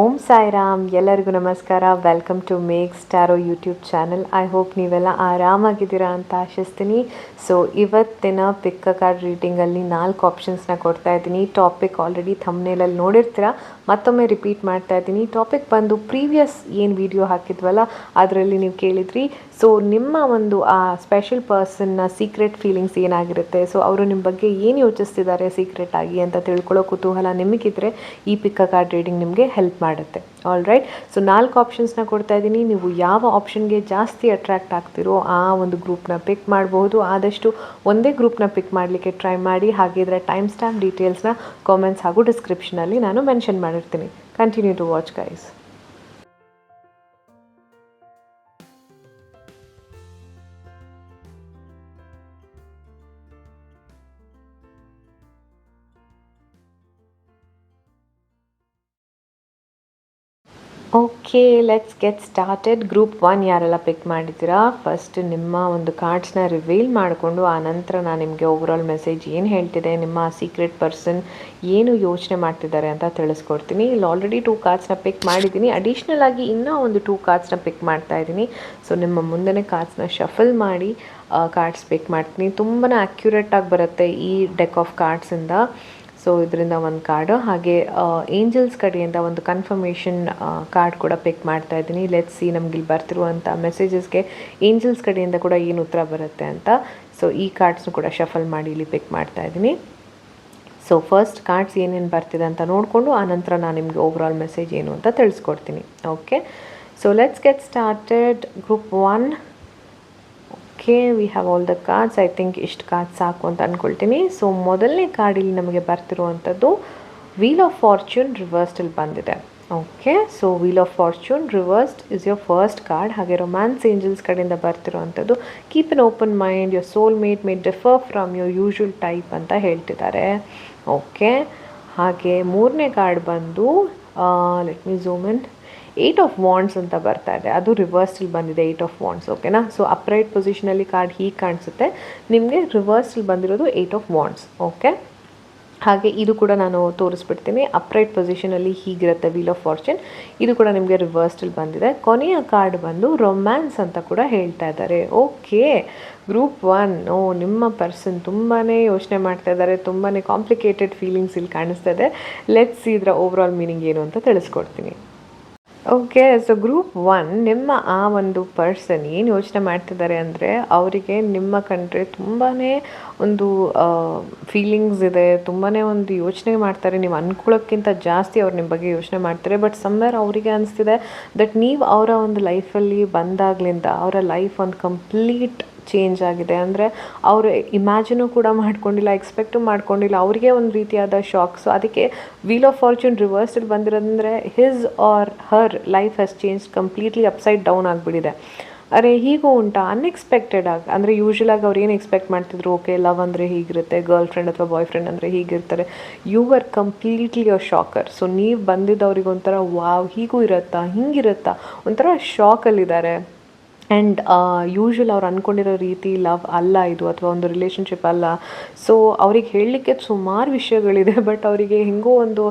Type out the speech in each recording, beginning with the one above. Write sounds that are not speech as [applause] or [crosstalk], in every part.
ಓಂ ಸಾಯಿರಾಮ್, ಎಲ್ಲರಿಗೂ ನಮಸ್ಕಾರ. Welcome to make ಸ್ಟಾರೋ YouTube channel I hope ನೀವೆಲ್ಲ ಆರಾಮಾಗಿದ್ದೀರಾ ಅಂತ ಆಶಿಸ್ತೀನಿ. ಸೊ ಇವತ್ತಿನ ಪಿಕ್ಕ ಕಾರ್ಡ್ ರೀಡಿಂಗಲ್ಲಿ ನಾಲ್ಕು ಆಪ್ಷನ್ಸ್ನ ಕೊಡ್ತಾ ಇದ್ದೀನಿ. ಟಾಪಿಕ್ ಆಲ್ರೆಡಿ ಥಮ್ನೇಲಲ್ಲಿ ನೋಡಿರ್ತೀರ. ಮತ್ತೊಮ್ಮೆ ರಿಪೀಟ್ ಮಾಡ್ತಾ ಇದ್ದೀನಿ. ಟಾಪಿಕ್ ಬಂದು ಪ್ರೀವಿಯಸ್ ಏನು ವಿಡಿಯೋ ಹಾಕಿದ್ವಲ್ಲ, ಅದರಲ್ಲಿ ನೀವು ಕೇಳಿದ್ರಿ. ಸೊ ನಿಮ್ಮ ಒಂದು, ಆ ಸ್ಪೆಷಲ್ ಪರ್ಸನ್ನ ಸೀಕ್ರೆಟ್ ಫೀಲಿಂಗ್ಸ್ ಏನಾಗಿರುತ್ತೆ? ಸೊ ಅವರು ನಿಮ್ಮ ಬಗ್ಗೆ ಏನು ಯೋಚಿಸ್ತಿದ್ದಾರೆ ಸೀಕ್ರೆಟ್ ಆಗಿ ಅಂತ ತಿಳ್ಕೊಳ್ಳೋ ಕುತೂಹಲ ನಿಮಗಿದ್ರೆ ಈ ಪಿಕ್ಕ ಕಾರ್ಡ್ ರೀಡಿಂಗ್ ನಿಮಗೆ ಹೆಲ್ಪ್ ಮಾಡುತ್ತೆ. ಆಲ್ ರೈಟ್ ಸೊ ನಾಲ್ಕು ಆಪ್ಷನ್ಸ್ನ ಕೊಡ್ತಾ ಇದ್ದೀನಿ ನೀವು ಯಾವ ಆಪ್ಷನ್ಗೆ ಜಾಸ್ತಿ ಅಟ್ರ್ಯಾಕ್ಟ್ ಆಗ್ತಿರೋ ಆ ಒಂದು ಗ್ರೂಪ್ನ ಪಿಕ್ ಮಾಡಬಹುದು ಆದಷ್ಟು ಒಂದೇ ಗ್ರೂಪ್ನ ಪಿಕ್ ಮಾಡಲಿಕ್ಕೆ ಟ್ರೈ ಮಾಡಿ. ಹಾಗಿದ್ರೆ ಟೈಮ್ ಸ್ಟ್ಯಾಂಪ್ ಡೀಟೇಲ್ಸ್ನ ಕಾಮೆಂಟ್ಸ್ ಹಾಗೂ ಡಿಸ್ಕ್ರಿಪ್ಷನಲ್ಲಿ ನಾನು ಮೆನ್ಷನ್ ಮಾಡಿರ್ತೀನಿ. Continue to watch guys okay let's get started group one ಯಾರೆಲ್ಲ ಪಿಕ್ ಮಾಡಿದ್ದೀರಾ? ಫಸ್ಟ್ ನಿಮ್ಮ ಒಂದು ಕಾರ್ಡ್ಸ್ನ ರಿವೀಲ್ ಮಾಡಿಕೊಂಡು ಆನಂತರ ನಾನು ನಿಮಗೆ ಓವರಾಲ್ ಮೆಸೇಜ್ ಏನು ಹೇಳ್ತಿದೆ, ನಿಮ್ಮ ಸೀಕ್ರೆಟ್ ಪರ್ಸನ್ ಏನು ಯೋಚನೆ ಮಾಡ್ತಿದ್ದಾರೆ ಅಂತ ತಿಳಿಸ್ಕೊಡ್ತೀನಿ. ಇಲ್ಲಿ ಆಲ್ರೆಡಿ ಟೂ ಕಾರ್ಡ್ಸ್ನ ಪಿಕ್ ಮಾಡಿದ್ದೀನಿ. ಅಡಿಷ್ನಲ್ ಆಗಿ ಇನ್ನೂ ಒಂದು ಟೂ ಕಾರ್ಡ್ಸ್ನ ಪಿಕ್ ಮಾಡ್ತಾ ಇದ್ದೀನಿ. ಸೊ ನಿಮ್ಮ ಮುಂದೆ ಕಾರ್ಡ್ಸ್ನ ಶಫಲ್ ಮಾಡಿ ಕಾರ್ಡ್ಸ್ ಪಿಕ್ ಮಾಡ್ತೀನಿ. ತುಂಬಾ ಆ್ಯಕ್ಯುರೇಟಾಗಿ ಬರುತ್ತೆ ಈ ಡೆಕ್ ಆಫ್ ಕಾರ್ಡ್ಸಿಂದ ಸೊ ಇದರಿಂದ ಒಂದು ಕಾರ್ಡು ಹಾಗೆ ಏಂಜಲ್ಸ್ ಕಡೆಯಿಂದ ಒಂದು ಕನ್ಫರ್ಮೇಷನ್ ಕಾರ್ಡ್ ಕೂಡ ಪಿಕ್ ಮಾಡ್ತಾ ಇದ್ದೀನಿ. ಲೆಟ್ಸ್ ಸಿ ನಮ್ಗೆ ಇಲ್ಲಿ ಬರ್ತಿರುವಂಥ ಮೆಸೇಜಸ್ಗೆ ಏಂಜಲ್ಸ್ ಕಡೆಯಿಂದ ಕೂಡ ಏನು ಉತ್ತರ ಬರುತ್ತೆ ಅಂತ. ಸೊ ಈ ಕಾರ್ಡ್ಸ್ನು ಕೂಡ ಶಫಲ್ ಮಾಡಿ ಇಲ್ಲಿ ಪಿಕ್ ಮಾಡ್ತಾ ಇದ್ದೀನಿ. ಸೊ ಫಸ್ಟ್ ಕಾರ್ಡ್ಸ್ ಏನೇನು ಬರ್ತಿದೆ ಅಂತ ನೋಡಿಕೊಂಡು ಆನಂತರ ನಾನು ನಿಮಗೆ ಓವರಾಲ್ ಮೆಸೇಜ್ ಏನು ಅಂತ ತಿಳಿಸ್ಕೊಡ್ತೀನಿ. Okay so let's get started group one okay we have all the cards I think ಇಷ್ಟು ಕಾರ್ಡ್ಸ್ ಸಾಕು ಅಂತ ಅಂದ್ಕೊಳ್ತೀನಿ ಸೊ ಮೊದಲನೇ ಕಾರ್ಡಿಲ್ಲಿ ನಮಗೆ ಬರ್ತಿರುವಂಥದ್ದು ವೀಲ್ ಆಫ್ ಫಾರ್ಚೂನ್ ರಿವರ್ಸ್ಡಲ್ಲಿ ಬಂದಿದೆ. Okay so wheel of fortune reversed is your first card ಹಾಗೆ ರೊಮ್ಯಾನ್ಸ್ ಏಂಜಲ್ಸ್ ಕಡೆಯಿಂದ ಬರ್ತಿರುವಂಥದ್ದು keep an open mind your soul mate may differ from your usual type ಅಂತ ಹೇಳ್ತಿದ್ದಾರೆ. ಓಕೆ ಹಾಗೆ ಮೂರನೇ ಕಾರ್ಡ್ ಬಂದು let me zoom in eight of wands ಅಂತ ಬರ್ತಾ ಇದೆ. ಅದು ರಿವರ್ಸಲ್ಲಿ ಬಂದಿದೆ ಏಯ್ಟ್ ಆಫ್ ವಾಂಡ್ಸ್ ಓಕೆನಾ ಸೊ ಅಪ್ರೈಟ್ ಪೊಸಿಷನಲ್ಲಿ ಕಾರ್ಡ್ ಹೀಗೆ ಕಾಣಿಸುತ್ತೆ. ನಿಮಗೆ ರಿವರ್ಸಲ್ಲಿ ಬಂದಿರೋದು ಏಯ್ಟ್ ಆಫ್ ವಾಂಡ್ಸ್ ಓಕೆ ಹಾಗೆ ಇದು ಕೂಡ ನಾನು ತೋರಿಸ್ಬಿಡ್ತೀನಿ. ಅಪ್ರೈಟ್ ಪೊಸಿಷನಲ್ಲಿ ಹೀಗಿರುತ್ತೆ ವೀಲ್ ಆಫ್ ಫಾರ್ಚೂನ್ ಇದು ಕೂಡ ನಿಮಗೆ ರಿವರ್ಸಲ್ಲಿ ಬಂದಿದೆ. ಕೊನೆಯ ಕಾರ್ಡ್ ಬಂದು ರೊಮ್ಯಾನ್ಸ್ ಅಂತ ಕೂಡ ಹೇಳ್ತಾ ಇದ್ದಾರೆ. ಓಕೆ ಗ್ರೂಪ್ ಒನ್ ಓ, ನಿಮ್ಮ ಪರ್ಸನ್ ತುಂಬಾ ಯೋಚನೆ ಮಾಡ್ತಾ ಇದ್ದಾರೆ. ತುಂಬಾ ಕಾಂಪ್ಲಿಕೇಟೆಡ್ ಫೀಲಿಂಗ್ಸ್ ಇಲ್ಲಿ ಕಾಣಿಸ್ತಾ ಇದೆ. ಲೆಟ್ಸ್ ಇದರ ಓವರಾಲ್ ಮೀನಿಂಗ್ ಏನು ಅಂತ ತಿಳಿಸ್ಕೊಡ್ತೀನಿ. ಓಕೆ ಸೊ ಗ್ರೂಪ್ ಒನ್ ನಿಮ್ಮ ಆ ಒಂದು ಪರ್ಸನ್ ಏನು ಯೋಚನೆ ಮಾಡ್ತಿದ್ದಾರೆ ಅಂದರೆ ಅವರಿಗೆ ನಿಮ್ಮ ಕಂಡ್ರೆ ತುಂಬಾ ಒಂದು ಫೀಲಿಂಗ್ಸ್ ಇದೆ ತುಂಬಾ ಒಂದು ಯೋಚನೆ ಮಾಡ್ತಾರೆ. ನೀವು ಅನ್ಕೊಳ್ಳೋಕ್ಕಿಂತ ಜಾಸ್ತಿ ಅವ್ರು ನಿಮ್ಮ ಬಗ್ಗೆ ಯೋಚನೆ ಮಾಡ್ತಾರೆ. ಬಟ್ ಸಮ್ವೇರ್ ಅವರಿಗೆ ಅನಿಸ್ತಿದೆ ದಟ್ ನೀವು ಅವರ ಒಂದು ಲೈಫಲ್ಲಿ ಬಂದಾಗಲಿಂದ, ಅವರ ಲೈಫ್ ಒಂದು ಕಂಪ್ಲೀಟ್ ಚೇಂಜ್ ಆಗಿದೆ ಅಂದರೆ ಅವರು ಇಮ್ಯಾಜಿನೂ ಕೂಡ ಮಾಡ್ಕೊಂಡಿಲ್ಲ ಎಕ್ಸ್ಪೆಕ್ಟು ಮಾಡ್ಕೊಂಡಿಲ್ಲ. ಅವರಿಗೆ ಒಂದು ರೀತಿಯಾದ ಶಾಕ್ ಸೊ ಅದಕ್ಕೆ ವೀಲ್ ಆಫ್ ಫಾರ್ಚೂನ್ ರಿವರ್ಸಲ್ಲಿ ಬಂದಿರೋದಂದರೆ his or her life has change completely upside down ಆಗಿಬಿಟ್ಟಿದೆ. ಅರೆ, ಹೀಗೂ ಉಂಟ? ಅನ್ಎಕ್ಸ್ಪೆಕ್ಟೆಡ್ ಆಗಿ. ಅಂದರೆ ಯೂಶ್ವಲಾಗಿ ಅವ್ರು ಏನು ಎಕ್ಸ್ಪೆಕ್ಟ್ ಮಾಡ್ತಿದ್ರು? ಓಕೆ ಲವ್ ಅಂದರೆ ಹೀಗಿರುತ್ತೆ ಗರ್ಲ್ ಫ್ರೆಂಡ್ ಅಥವಾ ಬಾಯ್ ಫ್ರೆಂಡ್ ಅಂದರೆ ಹೀಗಿರ್ತಾರೆ. You are completely a shocker so ನೀವು ಬಂದಿದ್ದವ್ರಿಗೆ ಒಂಥರ ವಾವ್ ಹೀಗೂ ಇರುತ್ತಾ? ಹಿಂಗಿರುತ್ತಾ? ಒಂಥರ ಶಾಕಲ್ಲಿದ್ದಾರೆ ಆ್ಯಂಡ್ ಯೂಶ್ವಲ್ ಅವ್ರು ಅಂದ್ಕೊಂಡಿರೋ ರೀತಿ ಲವ್ ಅಲ್ಲ ಇದು ಅಥವಾ ಒಂದು ರಿಲೇಷನ್ಶಿಪ್ ಅಲ್ಲ. ಸೊ ಅವ್ರಿಗೆ ಹೇಳಲಿಕ್ಕೆ ಸುಮಾರು ವಿಷಯಗಳಿದೆ ಬಟ್ [laughs] ಅವರಿಗೆ ಹೆಂಗೋ ಒಂದು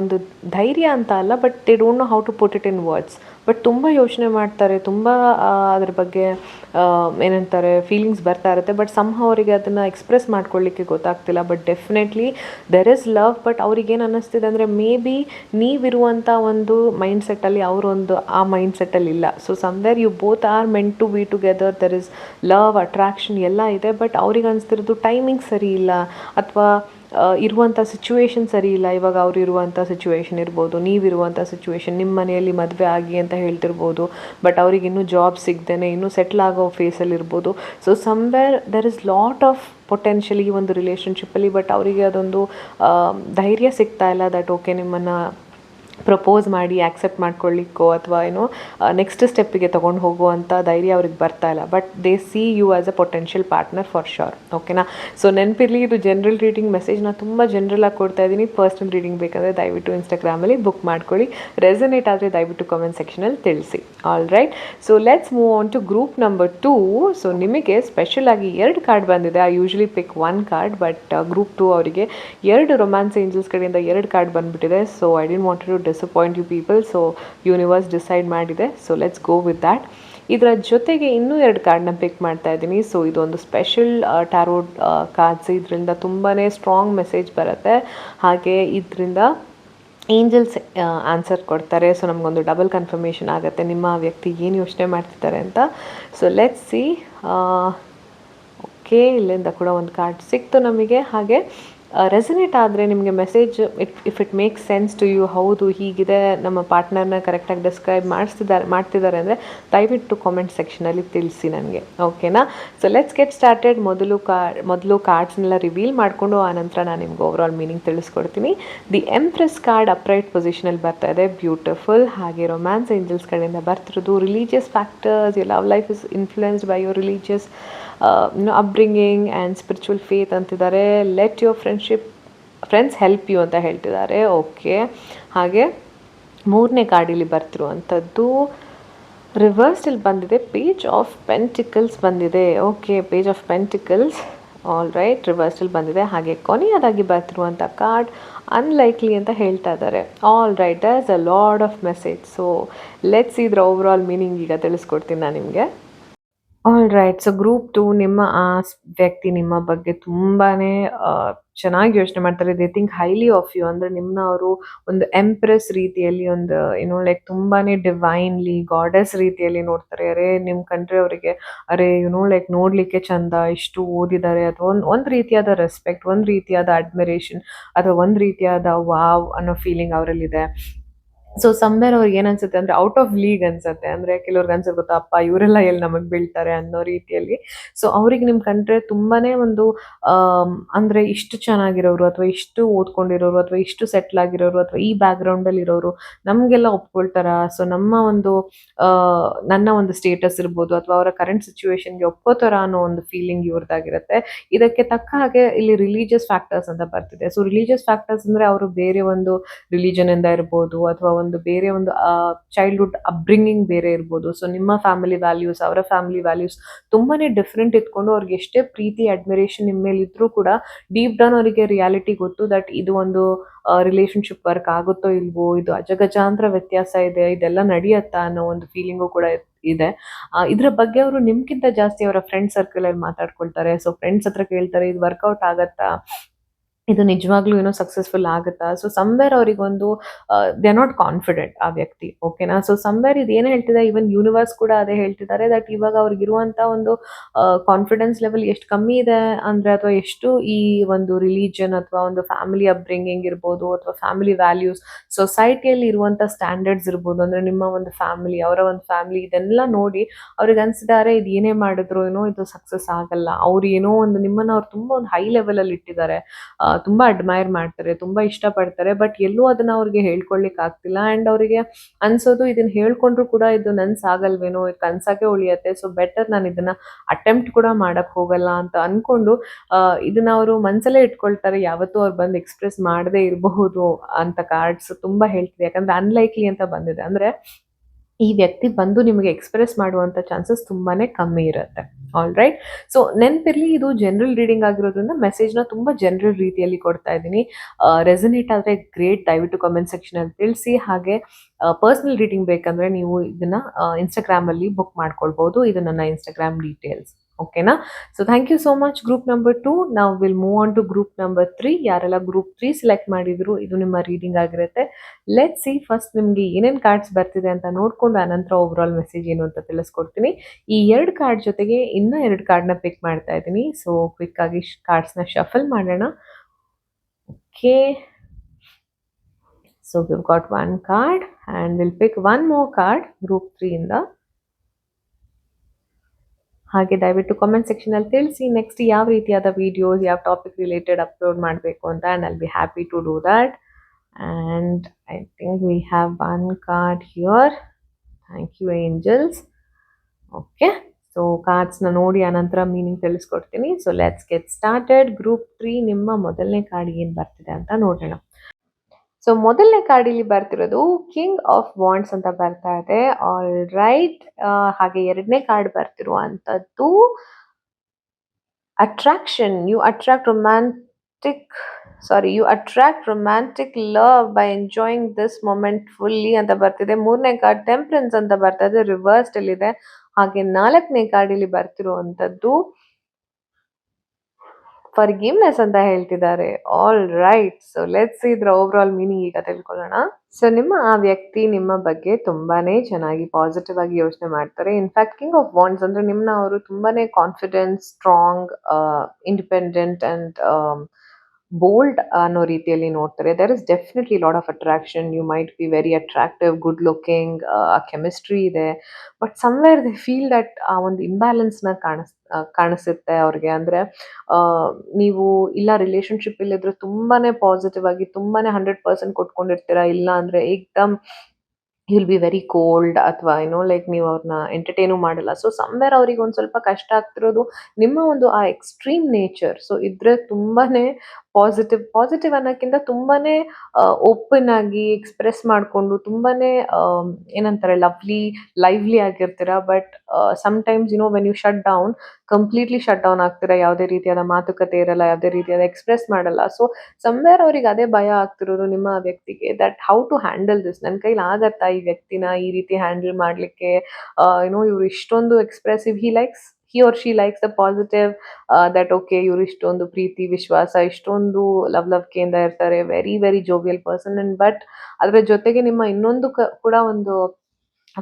ಒಂದು ಧೈರ್ಯ ಅಂತ ಅಲ್ಲ but they don't know how to put it in words but ತುಂಬ ಯೋಚನೆ ಮಾಡ್ತಾರೆ, ತುಂಬ ಅದ್ರ ಬಗ್ಗೆ ಏನಂತಾರೆ ಫೀಲಿಂಗ್ಸ್ ಬರ್ತಾ ಇರುತ್ತೆ. ಬಟ್ ಸಮ್ಹ ಅವರಿಗೆ ಅದನ್ನು ಎಕ್ಸ್ಪ್ರೆಸ್ ಮಾಡ್ಕೊಳ್ಳಿಕ್ಕೆ ಗೊತ್ತಾಗ್ತಿಲ್ಲ. But definitely there is love but ಅವ್ರಿಗೇನು ಅನ್ನಿಸ್ತಿದೆ ಅಂದರೆ ಮೇ ಬಿ ನೀವಿರುವಂಥ ಒಂದು ಮೈಂಡ್ ಸೆಟ್ಟಲ್ಲಿ ಅವರೊಂದು ಆ ಮೈಂಡ್ ಸೆಟ್ಟಲ್ಲಿ ಇಲ್ಲ. So somewhere you both are meant to be together there is love attraction ಎಲ್ಲ ಇದೆ. ಬಟ್ ಅವ್ರಿಗೆ ಅನಿಸ್ತಿರೋದು ಟೈಮಿಂಗ್ ಸರಿ ಇಲ್ಲ. ಅಥವಾ ಇರುವಂಥ ಸಿಚುವೇಶನ್ ಸರಿ ಇಲ್ಲ. ಇವಾಗ ಅವ್ರು ಇರುವಂಥ ಸಿಚುವೇಶನ್ ಇರ್ಬೋದು ನೀವಿರುವಂಥ ಸಿಚುವೇಶನ್ ನಿಮ್ಮ ಮನೆಯಲ್ಲಿ ಮದುವೆ ಆಗಿ ಅಂತ ಹೇಳ್ತಿರ್ಬೋದು ಬಟ್ ಅವ್ರಿಗೆ ಇನ್ನೂ ಜಾಬ್ ಸಿಗ್ದೇನೆ, ಇನ್ನೂ ಸೆಟ್ಲ್ ಆಗೋ ಫೇಸಲ್ಲಿ ಇರ್ಬೋದು. So somewhere there is lot of potential ಒಂದು ರಿಲೇಷನ್ಶಿಪ್ಪಲ್ಲಿ ಬಟ್ ಅವರಿಗೆ ಅದೊಂದು ಧೈರ್ಯ ಸಿಗ್ತಾ ಇಲ್ಲ ದಟ್ ಓಕೆ ನಿಮ್ಮನ್ನು ಪ್ರಪೋಸ್ ಮಾಡಿ ಆ್ಯಕ್ಸೆಪ್ಟ್ ಮಾಡ್ಕೊಳ್ಳಿಕ್ಕೋ ಅಥವಾ ಏನೋ ನೆಕ್ಸ್ಟ್ ಸ್ಟೆಪ್ಪಿಗೆ ತೊಗೊಂಡು ಹೋಗುವಂಥ ಧೈರ್ಯ ಅವ್ರಿಗೆ ಬರ್ತಾ ಇಲ್ಲ. But they see you as a potential partner for sure ಓಕೆನಾ ಸೊ ನೆನಪಿರಲಿ, ಇದು ಜನರಲ್ ರೀಡಿಂಗ್ ಮೆಸೇಜ್ ನಾನು ತುಂಬ ಆಗಿ ಕೊಡ್ತಾ ಇದ್ದೀನಿ ಪರ್ಸ್ನಲ್ ರೀಡಿಂಗ್ ಬೇಕಂದರೆ ದಯವಿಟ್ಟು ಇನ್ಸ್ಟಾಗ್ರಾಮಲ್ಲಿ ಬುಕ್ ಮಾಡ್ಕೊಳ್ಳಿ. ರೆಸನೇಟ್ ಆದರೆ ದಯವಿಟ್ಟು ಕಮೆಂಟ್ ಸೆಕ್ಷನಲ್ಲಿ ತಿಳಿಸಿ. All right so let's move on to group number two so ನಿಮಗೆ ಸ್ಪೆಷಲ್ ಆಗಿ ಎರಡು ಕಾರ್ಡ್ ಬಂದಿದೆ. I usually pick one card but group two ಅವರಿಗೆ ಎರಡು ರೊಮ್ಯಾನ್ಸ್ ಏಂಜಲ್ಸ್ ಕಡೆಯಿಂದ ಎರಡು ಕಾರ್ಡ್ ಬಂದುಬಿಟ್ಟಿದೆ. So I didn't want to disappoint you people so universe decide ಮಾಡಿದೆ. So let's go with that ಇದರ ಜೊತೆಗೆ ಇನ್ನೂ ಎರಡು ಕಾರ್ಡ್ನ ಪಿಕ್ ಮಾಡ್ತಾ ಇದ್ದೀನಿ. ಸೊ ಇದೊಂದು ಸ್ಪೆಷಲ್ ಟ್ಯಾರೋಡ್ ಕಾರ್ಡ್ಸ್ ಇದರಿಂದ ತುಂಬಾ ಸ್ಟ್ರಾಂಗ್ ಮೆಸೇಜ್ ಬರುತ್ತೆ. ಹಾಗೆ ಇದರಿಂದ ಏಂಜಲ್ಸ್ ಆನ್ಸರ್ ಕೊಡ್ತಾರೆ. ಸೊ ನಮಗೊಂದು ಡಬಲ್ ಕನ್ಫರ್ಮೇಷನ್ ಆಗುತ್ತೆ. ನಿಮ್ಮ ವ್ಯಕ್ತಿ ಏನು ಯೋಚನೆ ಮಾಡ್ತಿದ್ದಾರೆ ಅಂತ. ಸೊ ಲೆಟ್ಸ್ ಸಿ ಓಕೆ ಇಲ್ಲಿಂದ ಕೂಡ ಒಂದು ಕಾರ್ಡ್ ಸಿಕ್ತು ನಮಗೆ. ಹಾಗೆ ರೆಸನೇಟ್ ಆದರೆ ನಿಮಗೆ message it if it makes sense to you ಹೌದು, ಹೀಗಿದೆ, ನಮ್ಮ ಪಾರ್ಟ್ನರ್ನ ಕರೆಕ್ಟಾಗಿ ಡಿಸ್ಕ್ರೈಬ್ ಮಾಡಿಸ್ತಿದ್ದಾರೆ ಮಾಡ್ತಿದ್ದಾರೆ ಅಂದರೆ ದಯವಿಟ್ಟು ಕಾಮೆಂಟ್ ಸೆಕ್ಷನಲ್ಲಿ ತಿಳಿಸಿ ನನಗೆ ಓಕೆನಾ ಸೊ ಲೆಟ್ಸ್ ಗೆಟ್ ಸ್ಟಾರ್ಟೆಡ್ ಮೊದಲು ಕಾರ್ ಮೊದಲು ಕಾರ್ಡ್ಸ್ನೆಲ್ಲ ರಿವೀಲ್ ಮಾಡಿಕೊಂಡು ಆನಂತರ ನಾನು ನಿಮ್ಗೆ ಓವರ್ ಆಲ್ ಮೀನಿಂಗ್ ತಿಳಿಸ್ಕೊಡ್ತೀನಿ ದಿ ಎಂಪ್ರೆಸ್ ಕಾರ್ಡ್ ಅಪ್ರೈಟ್ ಪೊಸಿಷನಲ್ಲಿ ಬರ್ತಾ ಇದೆ. ಬ್ಯೂಟಿಫುಲ್ ಹಾಗೆ ರೊಮ್ಯಾನ್ಸ್ ಏಂಜಲ್ಸ್ ಕಡೆಯಿಂದ ಬರ್ತಿರೋದು. Religious factors you love life is influenced by your religious upbringing and spiritual faith ಅಂತಿದ್ದಾರೆ. Let your friendship friends help you ಅಂತ ಹೇಳ್ತಿದ್ದಾರೆ. ಓಕೆ ಹಾಗೆ ಮೂರನೇ ಕಾರ್ಡಿಲಿ ಬರ್ತಿರುವಂಥದ್ದು ರಿವರ್ಸಲ್ಲಿ ಬಂದಿದೆ. ಪೇಜ್ ಆಫ್ ಪೆಂಟಿಕಲ್ಸ್ ಬಂದಿದೆ. Okay page of pentacles all right ರಿವರ್ಸಲ್ಲಿ ಬಂದಿದೆ. ಹಾಗೆ ಕೊನೆಯದಾಗಿ ಬರ್ತಿರುವಂಥ ಕಾರ್ಡ್ ಅನ್ಲೈಕ್ಲಿ ಅಂತ ಹೇಳ್ತಾ ಇದ್ದಾರೆ. All right as a lord of message so let's ಇದ್ರ ಓವರ್ ಆಲ್ ಮೀನಿಂಗ್ ಈಗ ತಿಳಿಸ್ಕೊಡ್ತೀನಿ ನಾನು ನಿಮಗೆ. All right so group two ನಿಮ್ಮ, ಆ ವ್ಯಕ್ತಿ ನಿಮ್ಮ ಬಗ್ಗೆ ತುಂಬಾನೇ ಚೆನ್ನಾಗಿ ಯೋಚನೆ ಮಾಡ್ತಾರೆ. They think highly of you ಅಂದ್ರೆ ನಿಮ್ಮನ್ನ ಅವರು ಒಂದು ಎಂಪ್ರೆಸ್ ರೀತಿಯಲ್ಲಿ ಒಂದು ಏನೋ ಲೈಕ್ ತುಂಬಾನೇ ಡಿವೈನ್ಲಿ ಗಾಡೆಸ್ ರೀತಿಯಲ್ಲಿ ನೋಡ್ತಾರೆ. ಅರೆ, ನಿಮ್ ಕಂಟ್ರಿ ಅವರಿಗೆ, ಅರೆ ಏನೋ ಲೈಕ್ ನೋಡ್ಲಿಕ್ಕೆ ಚಂದ, ಇಷ್ಟು ಓದಿದ್ದಾರೆ. ಅಥವಾ ಒಂದು, ಒಂದ್ ರೀತಿಯಾದ ರೆಸ್ಪೆಕ್ಟ್ ಒಂದ್ ರೀತಿಯಾದ ಅಡ್ಮಿರೇಷನ್ ಅಥವಾ ಒಂದ್ ರೀತಿಯಾದ ವಾವ್ ಅನ್ನೋ ಫೀಲಿಂಗ್ ಅವರಲ್ಲಿದೆ. ಸೊ ಸಮ್ವೇರ್ ಅವ್ರಿಗೆ ಏನ್ ಅನ್ಸುತ್ತೆ ಅಂದ್ರೆ ಔಟ್ ಆಫ್ ಲೀಗ್ ಅನ್ಸುತ್ತೆ. ಅಂದ್ರೆ ಕೆಲವ್ರಿಗೆ ಅನ್ಸುತ್ತೆ ಗೊತ್ತಾ, ಅಪ್ಪ, ಇವರೆಲ್ಲ ಎಲ್ಲಿ ನಮಗ್ ಬೀಳ್ತಾರೆ ಅನ್ನೋ ರೀತಿಯಲ್ಲಿ. ಸೊ ಅವ್ರಿಗೆ ನಿಮ್ ಕಂಡ್ರೆ ತುಂಬಾನೇ ಒಂದು ಅಂದ್ರೆ ಇಷ್ಟು ಚೆನ್ನಾಗಿರೋರು ಅಥವಾ ಇಷ್ಟು ಓದ್ಕೊಂಡಿರೋರು ಅಥವಾ ಇಷ್ಟು ಸೆಟ್ಲ್ ಆಗಿರೋರು ಅಥವಾ ಈ ಬ್ಯಾಕ್ ಅಲ್ಲಿ ಇರೋರು ನಮ್ಗೆಲ್ಲ ಒಪ್ಕೊಳ್ತಾರ? ಸೊ ನಮ್ಮ ಒಂದು ನನ್ನ ಒಂದು ಸ್ಟೇಟಸ್ ಇರ್ಬೋದು ಅಥವಾ ಅವರ ಕರೆಂಟ್ ಸಿಚುವೇಶನ್ಗೆ ಒಪ್ಕೋತಾರ ಅನ್ನೋ ಒಂದು ಫೀಲಿಂಗ್ ಇವ್ರದ್ದಾಗಿರುತ್ತೆ ಇದಕ್ಕೆ ತಕ್ಕ ಹಾಗೆ ಇಲ್ಲಿ ರಿಲಿಜಿಯಸ್ ಫ್ಯಾಕ್ಟರ್ಸ್ ಅಂತ ಬರ್ತಿದೆ. ಸೊ ರಿಲಿಜಿಯಸ್ ಫ್ಯಾಕ್ಟರ್ಸ್ ಅಂದ್ರೆ ಅವರು ಬೇರೆ ಒಂದು ರಿಲಿಜನ್ ಇಂದ ಇರ್ಬೋದು ಅಥವಾ ಒಂದು ಬೇರೆ ಒಂದು ಚೈಲ್ಡ್ಹುಡ್ ಅಪ್ಬ್ರಿಂಗಿಂಗ್ ಬೇರೆ ಇರ್ಬೋದು. ಸೊ ನಿಮ್ಮ ಫ್ಯಾಮಿಲಿ ವ್ಯಾಲ್ಯೂಸ್ ಅವರ ಫ್ಯಾಮಿಲಿ ವ್ಯಾಲ್ಯೂಸ್ ತುಂಬಾನೇ ಡಿಫ್ರೆಂಟ್ ಇಟ್ಕೊಂಡು ಅವ್ರಿಗೆ ಎಷ್ಟೇ ಪ್ರೀತಿ ಅಡ್ಮಿರೇಷನ್ ನಿಮ್ಮ ಮೇಲೆ ಇದ್ರೂ ಕೂಡ ಡೀಪ್ ಡೌನ್ ಅವರಿಗೆ ರಿಯಾಲಿಟಿ ಗೊತ್ತು ದಟ್ ಇದು ಒಂದು ರಿಲೇಶನ್ಶಿಪ್ ವರ್ಕ್ ಆಗುತ್ತೋ ಇಲ್ವೋ, ಇದು ಅಜಗಜಾಂತರ ವ್ಯತ್ಯಾಸ ಇದೆ, ಇದೆಲ್ಲ ನಡೆಯತ್ತಾ ಅನ್ನೋ ಒಂದು ಫೀಲಿಂಗು ಕೂಡ ಇದೆ. ಇದರ ಇದ್ರ ಬಗ್ಗೆ ಅವರು ನಿಮ್ಗಿಂತ ಜಾಸ್ತಿ ಅವರ ಫ್ರೆಂಡ್ ಸರ್ಕಲ್ ಅಲ್ಲಿ ಮಾತಾಡ್ಕೊಳ್ತಾರೆ. ಸೊ ಫ್ರೆಂಡ್ಸ್ ಹತ್ರ ಕೇಳ್ತಾರೆ, ಇದು ವರ್ಕೌಟ್ ಆಗತ್ತಾ? ಇದು ನಿಜವಾಗ್ಲೂ ಏನೋ ಸಕ್ಸಸ್ಫುಲ್ ಆಗುತ್ತಾ? ಸೊ ಸಮ್ವೇರ್ ಅವರಿಗೊಂದು ದೇ ಆರ್ ನಾಟ್ ಕಾನ್ಫಿಡೆಂಟ್ ಆ ವ್ಯಕ್ತಿ ಓಕೆನಾ ಸೊ ಸಮ್ವೇರ್ ಇದು ಏನು ಹೇಳ್ತಿದೆ? ಈವನ್ ಯೂನಿವರ್ಸ್ ಕೂಡ ಅದೇ ಹೇಳ್ತಿದ್ದಾರೆ ದಟ್ ಇವಾಗ ಇರುವಂತಹ ಒಂದು ಕಾನ್ಫಿಡೆನ್ಸ್ ಲೆವೆಲ್ ಎಷ್ಟು ಕಮ್ಮಿ ಇದೆ ಅಂದ್ರೆ ಅಥವಾ ಎಷ್ಟು ಈ ಒಂದು ರಿಲಿಜನ್ ಅಥವಾ ಒಂದು ಫ್ಯಾಮಿಲಿ ಅಪ್ಬ್ರಿಂಗಿಂಗ್ ಇರ್ಬೋದು ಅಥವಾ ಫ್ಯಾಮಿಲಿ ವ್ಯಾಲ್ಯೂಸ್ ಸೊಸೈಟಿಯಲ್ಲಿ ಇರುವಂತ ಸ್ಟ್ಯಾಂಡರ್ಡ್ಸ್ ಇರ್ಬೋದು ಅಂದ್ರೆ ನಿಮ್ಮ ಒಂದು ಫ್ಯಾಮಿಲಿ ಅವರ ಒಂದು ಫ್ಯಾಮಿಲಿ ಇದೆಲ್ಲ ನೋಡಿ ಅವ್ರಿಗೆ ಅನ್ಸಿದ್ದಾರೆ ಇದು ಏನೇ ಮಾಡಿದ್ರು ಏನೋ ಇದು ಸಕ್ಸಸ್ ಆಗಲ್ಲ. ಅವ್ರು ಏನೋ ಒಂದು ನಿಮ್ಮನ್ನ ಅವ್ರು ತುಂಬಾ ಒಂದು ಹೈ ಲೆವೆಲ್ ಅಲ್ಲಿ ಇಟ್ಟಿದ್ದಾರೆ. ತುಂಬಾ ಅಡ್ಮೈರ್ ಮಾಡ್ತಾರೆ, ತುಂಬ ಇಷ್ಟಪಡ್ತಾರೆ ಬಟ್ ಎಲ್ಲೂ ಅದನ್ನ ಅವ್ರಿಗೆ ಹೇಳ್ಕೊಳ್ಲಿಕ್ಕೆ ಆಗ್ತಿಲ್ಲ. ಅಂಡ್ ಅವರಿಗೆ ಅನ್ಸೋದು ಇದನ್ನ ಹೇಳ್ಕೊಂಡ್ರು ಕೂಡ ಇದು ನನ್ಸ್ ಆಗಲ್ವೇನೋ ಇದು ಕನ್ಸಾಗೆ ಉಳಿಯತ್ತೆ ಸೊ ಬೆಟರ್ ನಾನು ಇದನ್ನ ಅಟೆಂಪ್ಟ್ ಕೂಡ ಮಾಡಕ್ ಹೋಗಲ್ಲ ಅಂತ ಅನ್ಕೊಂಡು ಇದನ್ನು ಅವರು ಮನ್ಸಲ್ಲೇ ಇಟ್ಕೊಳ್ತಾರೆ. ಯಾವತ್ತೂ ಅವ್ರು ಬಂದು ಎಕ್ಸ್ಪ್ರೆಸ್ ಮಾಡದೇ ಇರಬಹುದು ಅಂತ ಕಾರ್ಡ್ಸ್ ತುಂಬಾ ಹೇಳ್ತಿದೆ. ಯಾಕಂದ್ರೆ ಅನ್ಲೈಕ್ಲಿ ಅಂತ ಬಂದಿದೆ. ಅಂದ್ರೆ ಈ ವ್ಯಕ್ತಿ ಬಂದು ನಿಮಗೆ ಎಕ್ಸ್ಪ್ರೆಸ್ ಮಾಡುವಂಥ ಚಾನ್ಸಸ್ ತುಂಬಾನೇ ಕಮ್ಮಿ ಇರುತ್ತೆ. ಆಲ್ ರೈಟ್ ಸೊ ನೆನಪಿರಲಿ, ಇದು ಜನರಲ್ ರೀಡಿಂಗ್ ಆಗಿರೋದ್ರಿಂದ ಮೆಸೇಜ್ನ ತುಂಬಾ ಜನರಲ್ ರೀತಿಯಲ್ಲಿ ಕೊಡ್ತಾ ಇದ್ದೀನಿ. ರೆಸನೇಟ್ ಆದರೆ ಗ್ರೇಟ್ ದಯವಿಟ್ಟು ಕಮೆಂಟ್ ಸೆಕ್ಷನ್ ಅಲ್ಲಿ ತಿಳಿಸಿ. ಹಾಗೆ ಪರ್ಸನಲ್ ರೀಡಿಂಗ್ ಬೇಕಂದ್ರೆ ನೀವು ಇದನ್ನ ಇನ್ಸ್ಟಾಗ್ರಾಮಲ್ಲಿ ಬುಕ್ ಮಾಡ್ಕೊಳ್ಬೋದು. ಇದು ನನ್ನ ಇನ್ಸ್ಟಾಗ್ರಾಮ್ ಡೀಟೇಲ್ಸ್ ಓಕೆನಾ so thank you so much group number two ನಾವು will move on to group number three ಯಾರೆಲ್ಲ ಗ್ರೂಪ್ ತ್ರೀ ಸೆಲೆಕ್ಟ್ ಮಾಡಿದ್ರು, ಇದು ನಿಮ್ಮ ರೀಡಿಂಗ್ ಆಗಿರುತ್ತೆ. ಲೆಟ್ ಸಿ ಫಸ್ಟ್ ನಿಮಗೆ ಏನೇನು ಕಾರ್ಡ್ಸ್ ಬರ್ತಿದೆ ಅಂತ ನೋಡಿಕೊಂಡು, ಆನಂತರ ಓವರ್ ಆಲ್ ಮೆಸೇಜ್ ಏನು ಅಂತ ತಿಳಿಸ್ಕೊಡ್ತೀನಿ. ಈ ಎರಡು ಕಾರ್ಡ್ ಜೊತೆಗೆ ಇನ್ನೂ ಎರಡು ಕಾರ್ಡ್ನ ಪಿಕ್ ಮಾಡ್ತಾ ಇದ್ದೀನಿ. ಸೊ ಕ್ವಿಕ್ ಆಗಿ ಕಾರ್ಡ್ಸ್ನ ಶಫಲ್ ಮಾಡೋಣ. Okay so we've got one card and will pick one more card group ತ್ರೀಯಿಂದ ಹಾಗೆ ದಯವಿಟ್ಟು ಕಾಮೆಂಟ್ ಸೆಕ್ಷನಲ್ಲಿ ತಿಳಿಸಿ ನೆಕ್ಸ್ಟ್ ಯಾವ ರೀತಿಯಾದ ವೀಡಿಯೋಸ್ ಯಾವ ಟಾಪಿಕ್ ರಿಲೇಟೆಡ್ ಅಪ್ಲೋಡ್ ಮಾಡಬೇಕು ಅಂತ and I'll be happy to do that and I think we have one card here thank you angels okay so ಕಾರ್ಡ್ಸ್ನ ನೋಡಿ, ಆನಂತರ ಮೀನಿಂಗ್ ತಿಳಿಸ್ಕೊಡ್ತೀನಿ. So let's get started group three ನಿಮ್ಮ ಮೊದಲನೇ card ಏನು ಬರ್ತಿದೆ ಅಂತ ನೋಡೋಣ. ಸೊ ಮೊದಲನೇ ಕಾರ್ಡ್ ಇಲ್ಲಿ ಬರ್ತಿರೋದು ಕಿಂಗ್ ಆಫ್ ವಾಂಡ್ಸ್ ಅಂತ ಬರ್ತಾ ಇದೆ. ಆಲ್ ರೈಟ್ ಹಾಗೆ ಎರಡನೇ card ಬರ್ತಿರುವಂಥದ್ದು attraction you attract romantic sorry you attract romantic love by enjoying this moment fully ಅಂತ ಬರ್ತಿದೆ. ಮೂರನೇ ಕಾರ್ಡ್ ಟೆಂಪ್ರೆನ್ಸ್ ಅಂತ ಬರ್ತಾ ಇದೆ. ರಿವರ್ಸ್ಡ್ ಅಲ್ಲಿ ಇದೆ ಹಾಗೆ ನಾಲ್ಕನೇ ಕಾರ್ಡ್ ಇಲ್ಲಿ ಬರ್ತಿರುವಂತದ್ದು ಫರ್ಗಿವ್ನೆಸ್ ಅಂತ ಹೇಳ್ತಿದ್ದಾರೆ. ಆಲ್ ರೈಟ್ ಸೊ ಲೆಟ್ಸ್ ಇದ್ರ ಓವರ್ ಆಲ್ ಮೀನಿಂಗ್ ಈಗ ತಿಳ್ಕೊಳ್ಳೋಣ. ಸೊ ನಿಮ್ಮ ಆ ವ್ಯಕ್ತಿ ನಿಮ್ಮ ಬಗ್ಗೆ ತುಂಬಾನೇ ಚೆನ್ನಾಗಿ ಪಾಸಿಟಿವ್ ಆಗಿ ಯೋಚನೆ ಮಾಡ್ತಾರೆ. ಇನ್ಫ್ಯಾಕ್ಟ್ ಕಿಂಗ್ ಆಫ್ ಬಾಂಡ್ಸ್ ಅಂದ್ರೆ ನಿಮ್ನ ಅವರು ತುಂಬಾನೇ confidence strong independent and bold ಅನ್ನೋ ರೀತಿಯಲ್ಲಿ ನೋಡ್ತಾರೆ. There is definitely lot of attraction you might be very attractive good looking ಆ ಕೆಮಿಸ್ಟ್ರಿ ಇದೆ. But somewhere they feel that ಆ ಒಂದು ಇಂಬ್ಯಾಲೆನ್ಸ್ನ ಕಾಣಿಸ್ ಕಾಣಿಸುತ್ತೆ ಅವ್ರಿಗೆ. ಅಂದರೆ ನೀವು ಇಲ್ಲ ರಿಲೇಶನ್ಶಿಪ್ ಇಲ್ಲಿದ್ರೆ ತುಂಬಾ ಪಾಸಿಟಿವ್ ಆಗಿ ತುಂಬಾ ಹಂಡ್ರೆಡ್ ಪರ್ಸೆಂಟ್ ಕೊಟ್ಕೊಂಡಿರ್ತೀರಾ? ಇಲ್ಲ ಅಂದರೆ ಏಕ್ದಮ್ ವಿಲ್ ಬಿ ವೆರಿ ಕೋಲ್ಡ್ ಅಥವಾ ಏನೋ ಲೈಕ್ ನೀವು ಅವ್ರನ್ನ ಎಂಟರ್ಟೈನು ಮಾಡಲ್ಲ. ಸೊ ಸಮ್ವೇರ್ ಅವ್ರಿಗೆ ಒಂದು ಸ್ವಲ್ಪ ಕಷ್ಟ ಆಗ್ತಿರೋದು ನಿಮ್ಮ ಒಂದು ಆ ಎಕ್ಸ್ಟ್ರೀಮ್ ನೇಚರ್ ಸೊ ಇದ್ರೆ ತುಂಬಾನೇ ಪಾಸಿಟಿವ್ ಪಾಸಿಟಿವ್ ಅನ್ನೋಕ್ಕಿಂತ ತುಂಬಾನೇ ಓಪನ್ ಆಗಿ ಎಕ್ಸ್ಪ್ರೆಸ್ ಮಾಡಿಕೊಂಡು ತುಂಬಾನೇ ಏನಂತಾರೆ lovely lively ಆಗಿರ್ತೀರ. But sometimes you know when you shut down completely shut down ಆಗ್ತೀರಾ. ಯಾವುದೇ ರೀತಿಯಾದ ಮಾತುಕತೆ ಇರಲ್ಲ, ಯಾವುದೇ ರೀತಿಯಾದ ಎಕ್ಸ್ಪ್ರೆಸ್ ಮಾಡಲ್ಲ. ಸೊ ಸಮ್ವೇರ್ ಅವ್ರಿಗೆ ಅದೇ ಭಯ ಆಗ್ತಿರೋದು ನಿಮ್ಮ ವ್ಯಕ್ತಿಗೆ that how to handle this ನನ್ನ ಕೈಲಿ ಆಗತ್ತಾ ಈ ವ್ಯಕ್ತಿನ ಈ ರೀತಿ ಹ್ಯಾಂಡಲ್ ಮಾಡಲಿಕ್ಕೆ? ಏನೋ ಇವ್ರು ಇಷ್ಟೊಂದು expressive he likes he or she likes the positive that okay ಇವರು ಇಷ್ಟೊಂದು ಪ್ರೀತಿ, ವಿಶ್ವಾಸ, ಇಷ್ಟೊಂದು ಲವ್ ಲವ್ಕೆಯಿಂದ ಇರ್ತಾರೆ very very jovial person and but ಅದರ ಜೊತೆಗೆ ನಿಮ್ಮ ಇನ್ನೊಂದು ಕೂಡ ಒಂದು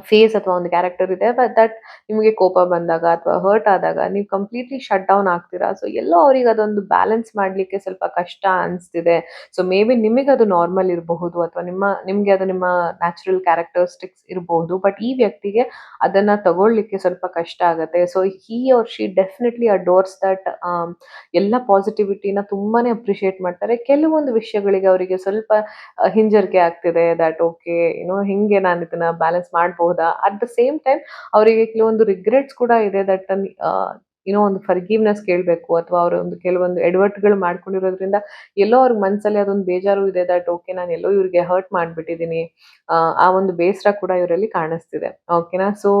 ಫೇಸ್ ಅಥವಾ ಒಂದು ಕ್ಯಾರೆಕ್ಟರ್ ಇದೆ ಬಟ್ ದಟ್ ನಿಮಗೆ ಕೋಪ ಬಂದಾಗ ಅಥವಾ ಹರ್ಟ್ ಆದಾಗ ನೀವು ಕಂಪ್ಲೀಟ್ಲಿ ಶಟ್ ಡೌನ್ ಆಗ್ತೀರಾ? ಸೊ ಎಲ್ಲೋ ಅವ್ರಿಗೆ ಅದೊಂದು ಬ್ಯಾಲೆನ್ಸ್ ಮಾಡಲಿಕ್ಕೆ ಸ್ವಲ್ಪ ಕಷ್ಟ ಅನಿಸ್ತಿದೆ. ಸೊ ಮೇ ಬಿ ನಿಮಗೆ ಅದು ನಾರ್ಮಲ್ ಇರಬಹುದು ಅಥವಾ ನಿಮ್ಮ, ನಿಮಗೆ ಅದು ನಿಮ್ಮ ನ್ಯಾಚುರಲ್ ಕ್ಯಾರೆಕ್ಟರಿಸ್ಟಿಕ್ಸ್ ಇರಬಹುದು ಬಟ್ ಈ ವ್ಯಕ್ತಿಗೆ ಅದನ್ನ ತಗೊಳ್ಳಿಕ್ಕೆ ಸ್ವಲ್ಪ ಕಷ್ಟ ಆಗುತ್ತೆ. ಸೊ ಹೀ ಅವ್ರ ಶಿ ಡೆಫಿನೆಟ್ಲಿ ಅಡೋರ್ಸ್ ದಟ್ ಎಲ್ಲ ಪಾಸಿಟಿವಿಟಿನ ತುಂಬಾ ಅಪ್ರಿಷಿಯೇಟ್ ಮಾಡ್ತಾರೆ. ಕೆಲವೊಂದು ವಿಷಯಗಳಿಗೆ ಅವರಿಗೆ ಸ್ವಲ್ಪ ಹಿಂಜರಿಕೆ ಆಗ್ತಿದೆ ದಟ್ ಓಕೆ ಏನೋ ಹಿಂಗೆ ನಾನು ಇದನ್ನ ಬ್ಯಾಲೆನ್ಸ್ ಮಾಡಬಹುದಾ ಅಟ್ ದ ಸೇಮ್ ಟೈಮ್ ಅವರಿಗೆ ಕೆಲವೊಂದು ರಿಗ್ರೆಟ್ಸ್ ಕೂಡ ಇದೆ ದಟ್ ಏನೋ ಒಂದು ಫರ್ಗಿವ್ನೆಸ್ ಕೇಳಬೇಕು ಅಥವಾ ಅವರ ಒಂದು ಕೆಲವೊಂದು ಎಡವಟ್ಟುಗಳು ಮಾಡ್ಕೊಂಡಿರೋದ್ರಿಂದ ಎಲ್ಲೋ ಅವ್ರಿಗೆ ಮನಸ್ಸಲ್ಲಿ ಅದೊಂದು ಬೇಜಾರು ಇದೆ ದಟ್ ಓಕೆ ನಾನು ಎಲ್ಲೋ ಇವ್ರಿಗೆ ಹರ್ಟ್ ಮಾಡಿಬಿಟ್ಟಿದ್ದೀನಿ. ಆ ಒಂದು ಬೇಸರ ಕೂಡ ಇವರಲ್ಲಿ ಕಾಣಿಸ್ತಿದೆ. ಓಕೆನಾ ಸೊ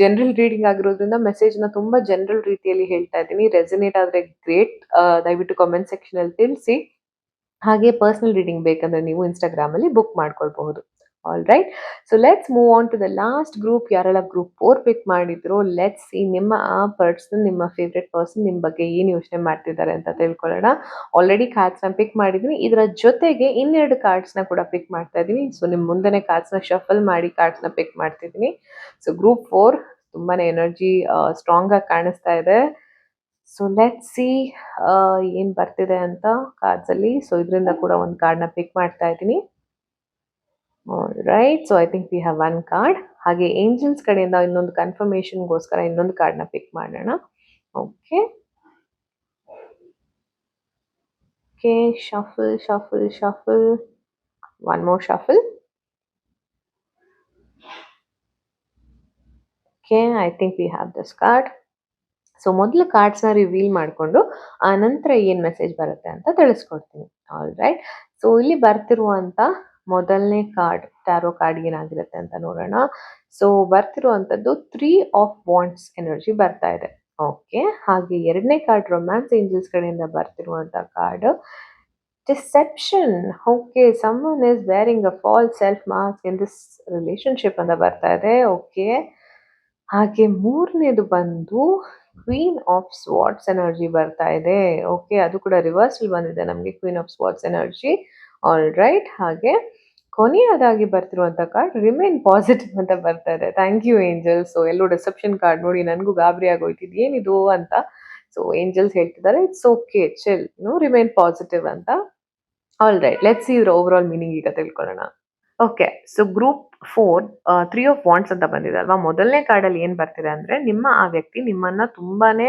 ಜನರಲ್ ರೀಡಿಂಗ್ ಆಗಿರೋದ್ರಿಂದ ಮೆಸೇಜ್ನ ತುಂಬಾ ಜನರಲ್ ರೀತಿಯಲ್ಲಿ ಹೇಳ್ತಾ ಇದ್ದೀನಿ. ರೆಸಿನೇಟ್ ಆದರೆ ಗ್ರೇಟ್ ದಯವಿಟ್ಟು ಕಾಮೆಂಟ್ ಸೆಕ್ಷನ್ ಅಲ್ಲಿ ತಿಳಿಸಿ. ಹಾಗೆ ಪರ್ಸನಲ್ ರೀಡಿಂಗ್ ಬೇಕಂದ್ರೆ ನೀವು ಇನ್ಸ್ಟಾಗ್ರಾಮಲ್ಲಿ ಬುಕ್ ಮಾಡ್ಕೊಳ್ಬಹುದು. All right so let's move on to the last group ಯಾರೆಲ್ಲ ಗ್ರೂಪ್ ಫೋರ್ ಪಿಕ್ ಮಾಡಿದ್ರು. ಲೆಟ್ಸ್ ಈ ನಿಮ್ಮ, ಆ ಪರ್ಸನ್ ನಿಮ್ಮ ಫೇವ್ರೆಟ್ ಪರ್ಸನ್ ನಿಮ್ಮ ಬಗ್ಗೆ ಏನು ಯೋಚನೆ ಮಾಡ್ತಿದ್ದಾರೆ ಅಂತ ತಿಳ್ಕೊಳ್ಳೋಣ. ಆಲ್ರೆಡಿ ಕಾರ್ಡ್ಸ್ನ ಪಿಕ್ ಮಾಡಿದ್ದೀನಿ ಇದರ ಜೊತೆಗೆ ಇನ್ನೆರಡು ಕಾರ್ಡ್ಸ್ನ ಕೂಡ ಪಿಕ್ ಮಾಡ್ತಾ ಇದ್ದೀನಿ ಸೊ ನಿಮ್ಮ ಮುಂದೆ ಕಾರ್ಡ್ಸ್ನ ಶಫಲ್ ಮಾಡಿ ಕಾರ್ಡ್ಸ್ನ ಪಿಕ್ ಮಾಡ್ತಿದ್ದೀನಿ ಸೊ ಗ್ರೂಪ್ ಫೋರ್ ತುಂಬಾ ಎನರ್ಜಿ ಸ್ಟ್ರಾಂಗ್ ಆಗಿ ಕಾಣಿಸ್ತಾ ಇದೆ. ಸೊ ಲೆಟ್ ಸಿ ಏನು ಬರ್ತಿದೆ ಅಂತ ಕಾರ್ಡ್ಸ್ ಅಲ್ಲಿ. ಸೊ ಇದರಿಂದ ಕೂಡ ಒಂದು ಕಾರ್ಡ್ನ ಪಿಕ್ ಮಾಡ್ತಾ ಇದ್ದೀನಿ. Right so I think we have one card ಹಾಗೆ ಏಂಜಲ್ಸ್ ಕಡೆಯಿಂದ ಇನ್ನೊಂದು ಕನ್ಫರ್ಮೇಶನ್ಗೋಸ್ಕರ ಇನ್ನೊಂದು ಕಾರ್ಡ್ನ ಪಿಕ್ ಮಾಡೋಣ. Okay okay shuffle shuffle shuffle one more shuffle okay I think we have this card so ಮೊದಲು ಕಾರ್ಡ್ಸ್ನ ರಿವೀಲ್ ಮಾಡಿಕೊಂಡು, ಆ ನಂತರ ಏನು ಮೆಸೇಜ್ ಬರುತ್ತೆ ಅಂತ ತಿಳಿಸ್ಕೊಡ್ತೀನಿ. ಆಲ್ ರೈಟ್ ಸೊ ಇಲ್ಲಿ ಬರ್ತಿರುವಂತ ಮೊದಲನೇ ಕಾರ್ಡ್, ಟ್ಯಾರೋ ಕಾರ್ಡ್ ಏನಾಗಿರುತ್ತೆ ಅಂತ ನೋಡೋಣ. ಸೊ ಬರ್ತಿರುವಂಥದ್ದು ತ್ರೀ ಆಫ್ ವಾಂಟ್ಸ್ ಎನರ್ಜಿ ಬರ್ತಾ ಇದೆ. ಓಕೆ ಹಾಗೆ ಎರಡನೇ ಕಾರ್ಡ್ ರೊಮ್ಯಾನ್ಸ್ ಏಂಜಲ್ಸ್ ಕಡೆಯಿಂದ ಬರ್ತಿರುವಂಥ card. Deception okay someone is wearing a false self mask in this relationship ಅಂತ ಬರ್ತಾ ಇದೆ. ಓಕೆ ಹಾಗೆ ಮೂರನೇದು ಬಂದು ಕ್ವೀನ್ ಆಫ್ ಸ್ವಾಟ್ಸ್ ಎನರ್ಜಿ ಬರ್ತಾ ಇದೆ. ಓಕೆ ಅದು ಕೂಡ ರಿವರ್ಸಲ್ ಬಂದಿದೆ ನಮಗೆ queen of swords energy all right ಹಾಗೆ ಕೊನೆಯದಾಗಿ ಬರ್ತಿರುವಂಥ ಕಾರ್ಡ್ ರಿಮೈನ್ ಪಾಸಿಟಿವ್ ಅಂತ ಬರ್ತಾ ಇದೆ. ಥ್ಯಾಂಕ್ ಯು ಏಂಜಲ್ಸ್ ಸೊ ಎಲ್ಲೋ ರಿಸೆಪ್ಷನ್ ಕಾರ್ಡ್ ನೋಡಿ ನನಗೂ ಗಾಬರಿ ಆಗೋಯ್ತಿದ್. ಏನಿದು ಅಂತ? ಸೊ ಏಂಜಲ್ಸ್ ಹೇಳ್ತಿದ್ದಾರೆ it's okay chill no remain positive ಅಂತ. ಆಲ್ ರೈಟ್ ಲೆಟ್ಸ್ ಇದ್ರ ಓವರ್ ಆಲ್ ಮೀನಿಂಗ್ ಈಗ ತಿಳ್ಕೊಳ್ಳೋಣ. Okay so group four three of wands ಅಂತ ಬಂದಿದೆ ಅಲ್ವಾ? ಮೊದಲನೇ ಕಾರ್ಡಲ್ಲಿ ಏನು ಬರ್ತಿದೆ ಅಂದರೆ ನಿಮ್ಮ ಆ ವ್ಯಕ್ತಿ ನಿಮ್ಮನ್ನ ತುಂಬಾನೇ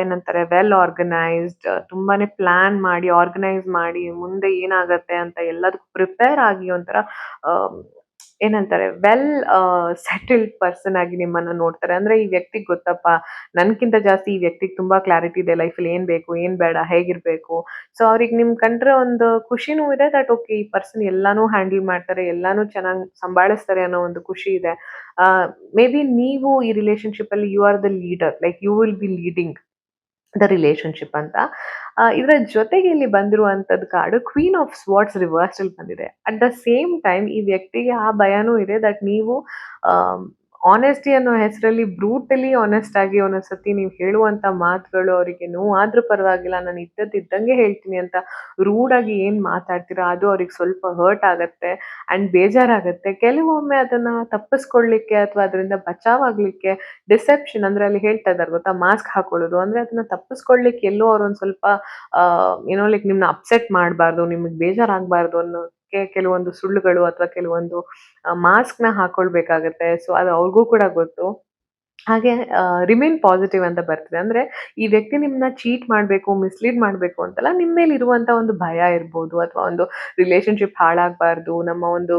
ಏನಂತಾರೆ ವೆಲ್ ಆರ್ಗನೈಸ್ಡ್ ತುಂಬಾನೇ ಪ್ಲ್ಯಾನ್ ಮಾಡಿ ಆರ್ಗನೈಸ್ ಮಾಡಿ, ಮುಂದೆ ಏನಾಗುತ್ತೆ ಅಂತ ಎಲ್ಲದಕ್ಕೂ ಪ್ರಿಪೇರ್ ಆಗಿ ಒಂಥರ ಏನಂತಾರೆ ವೆಲ್ ಸೆಟಲ್ಡ್ ಪರ್ಸನ್ ಆಗಿ ನಿಮ್ಮನ್ನ ನೋಡ್ತಾರೆ. ಅಂದ್ರೆ ಈ ವ್ಯಕ್ತಿಗೆ ಗೊತ್ತಪ್ಪ, ನನ್ಕಿಂತ ಜಾಸ್ತಿ ಈ ವ್ಯಕ್ತಿಗೆ ತುಂಬಾ ಕ್ಲಾರಿಟಿ ಇದೆ. ಲೈಫಲ್ಲಿ ಏನ್ ಬೇಕು, ಏನ್ ಬೇಡ, ಹೇಗಿರ್ಬೇಕು. ಸೊ ಅವ್ರಿಗೆ ನಿಮ್ ಕಂಡ್ರೆ ಒಂದು ಖುಷಿನೂ ಇದೆ ದಟ್ ಓಕೆ ಈ ಪರ್ಸನ್ ಎಲ್ಲಾನು ಹ್ಯಾಂಡಲ್ ಮಾಡ್ತಾರೆ, ಎಲ್ಲಾನು ಚೆನ್ನಾಗಿ ಸಂಭಾಳಿಸ್ತಾರೆ ಅನ್ನೋ ಒಂದು ಖುಷಿ ಇದೆ. ಮೇ ಬಿ ನೀವು ಈ ರಿಲೇಶನ್ಶಿಪ್ ಅಲ್ಲಿ you are the leader like you will be leading the relationship ಅಂತ. ಇದರ ಜೊತೆಗೆ ಇಲ್ಲಿ ಬಂದಿರುವಂಥದ್ದು card queen of swords reversal ಬಂದಿದೆ. ಅಟ್ ದ ಸೇಮ್ ಟೈಮ್ ಈ ವ್ಯಕ್ತಿಗೆ ಆ ಭಯನೂ ಇದೆ ದಟ್ ನೀವು ಆನೆಸ್ಟಿ ಅನ್ನೋ ಹೆಸರಲ್ಲಿ ಬ್ರೂಟಲಿ ಆನೆಸ್ಟ್ ಆಗಿ ಒಂದೊಂದ್ಸತಿ ನೀವು ಹೇಳುವಂತ ಮಾತುಗಳು ಅವರಿಗೆ ನೋವಾದರೂ ಪರವಾಗಿಲ್ಲ, ನಾನು ಇದ್ದದ್ದು ಇದ್ದಂಗೆ ಹೇಳ್ತೀನಿ ಅಂತ ರೂಡ್ ಆಗಿ ಏನ್ ಮಾತಾಡ್ತೀರಾ? ಅದು ಅವ್ರಿಗೆ ಸ್ವಲ್ಪ ಹರ್ಟ್ ಆಗತ್ತೆ ಅಂಡ್ ಬೇಜಾರಾಗುತ್ತೆ. ಕೆಲವೊಮ್ಮೆ ಅದನ್ನ ತಪ್ಪಿಸ್ಕೊಳ್ಳಿಕ್ಕೆ ಅಥವಾ ಅದರಿಂದ ಬಚಾವ್ ಆಗ್ಲಿಕ್ಕೆ ಡಿಸೆಪ್ಷನ್ ಅಂದ್ರೆ ಅಲ್ಲಿ ಹೇಳ್ತಾ ಇದ್ದಾರೆ ಗೊತ್ತಾ? ಮಾಸ್ಕ್ ಹಾಕೊಳ್ಳೋದು. ಅಂದ್ರೆ ಅದನ್ನ ತಪ್ಪಿಸ್ಕೊಳ್ಳಿಕ್ಕೆ ಎಲ್ಲೋ ಅವ್ರು ಒಂದ್ ಸ್ವಲ್ಪ ಏನೋ ಲೈಕ್ ನಿಮ್ನ ಅಪ್ಸೆಟ್ ಮಾಡಬಾರ್ದು, ನಿಮಗೆ ಬೇಜಾರಾಗಬಾರ್ದು ಅನ್ನೋಕ್ಕೆ ಕೆಲವೊಂದು ಸುಳ್ಳುಗಳು ಅಥವಾ ಕೆಲವೊಂದು ಮಾಸ್ಕ್ನ ಹಾಕೊಳ್ಬೇಕಾಗತ್ತೆ. ಸೊ ಅದು ಅವ್ರಿಗೂ ಕೂಡ ಗೊತ್ತು. ಹಾಗೆ ರಿಮೇನ್ ಪಾಸಿಟಿವ್ ಅಂತ ಬರ್ತಿದೆ. ಅಂದ್ರೆ ಈ ವ್ಯಕ್ತಿ ನಿಮ್ಮನ್ನ ಚೀಟ್ ಮಾಡಬೇಕು ಮಿಸ್ಲೀಡ್ ಮಾಡಬೇಕು ಅಂತಲ್ಲ ನಿಮ್ಮ ಮೇಲೆ ಇರುವಂತ ಒಂದು ಭಯ ಇರ್ಬೋದು ಅಥವಾ ಒಂದು ರಿಲೇಶನ್ಶಿಪ್ ಹಾಳಾಗಬಾರ್ದು, ನಮ್ಮ ಒಂದು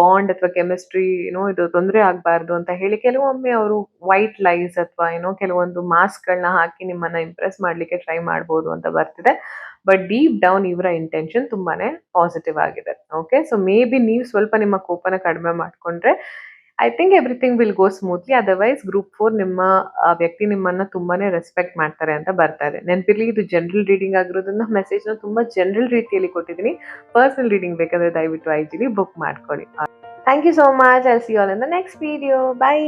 ಬಾಂಡ್ ಅಥವಾ ಕೆಮಿಸ್ಟ್ರಿ ಏನೋ ಇದು ತೊಂದರೆ ಆಗಬಾರ್ದು ಅಂತ ಹೇಳಿ ಕೆಲವೊಮ್ಮೆ ಅವರು ವೈಟ್ ಲೈಸ್ ಅಥವಾ ಏನೋ ಕೆಲವೊಂದು ಮಾಸ್ಕ್ಗಳನ್ನ ಹಾಕಿ ನಿಮ್ಮನ್ನ ಇಂಪ್ರೆಸ್ ಮಾಡ್ಲಿಕ್ಕೆ ಟ್ರೈ ಮಾಡ್ಬೋದು ಅಂತ ಬರ್ತಿದೆ. ಬಟ್ ಡೀಪ್ ಡೌನ್ ಇವರ ಇಂಟೆನ್ಷನ್ ತುಂಬಾನೇ ಪಾಸಿಟಿವ್ ಆಗಿದೆ ಓಕೆ ಸೊ ಮೇ ಬಿ ನೀವು ಸ್ವಲ್ಪ ನಿಮ್ಮ ಕೋಪನ ಕಡಿಮೆ ಮಾಡಿಕೊಂಡ್ರೆ I think everything will go smoothly otherwise group four ನಿಮ್ಮ ವ್ಯಕ್ತಿ ನಿಮ್ಮನ್ನ ತುಂಬಾನೇ ರೆಸ್ಪೆಕ್ಟ್ ಮಾಡ್ತಾರೆ ಅಂತ ಬರ್ತಾ ಇದೆ. ನೆನಪಿರ್ಲಿ, ಇದು ಜನರಲ್ ರೀಡಿಂಗ್ ಆಗಿರೋದ್ರಿಂದ ಮೆಸೇಜ್ನ ತುಂಬಾ ಜನರಲ್ ರೀತಿಯಲ್ಲಿ ಕೊಟ್ಟಿದ್ದೀನಿ. ಪರ್ಸನಲ್ ರೀಡಿಂಗ್ ಬೇಕಾದ್ರೆ ದಯವಿಟ್ಟು ಐ ಜಿಲಿ ಬುಕ್ ಮಾಡ್ಕೊಳ್ಳಿ. Thank you so much I see all in the next video bye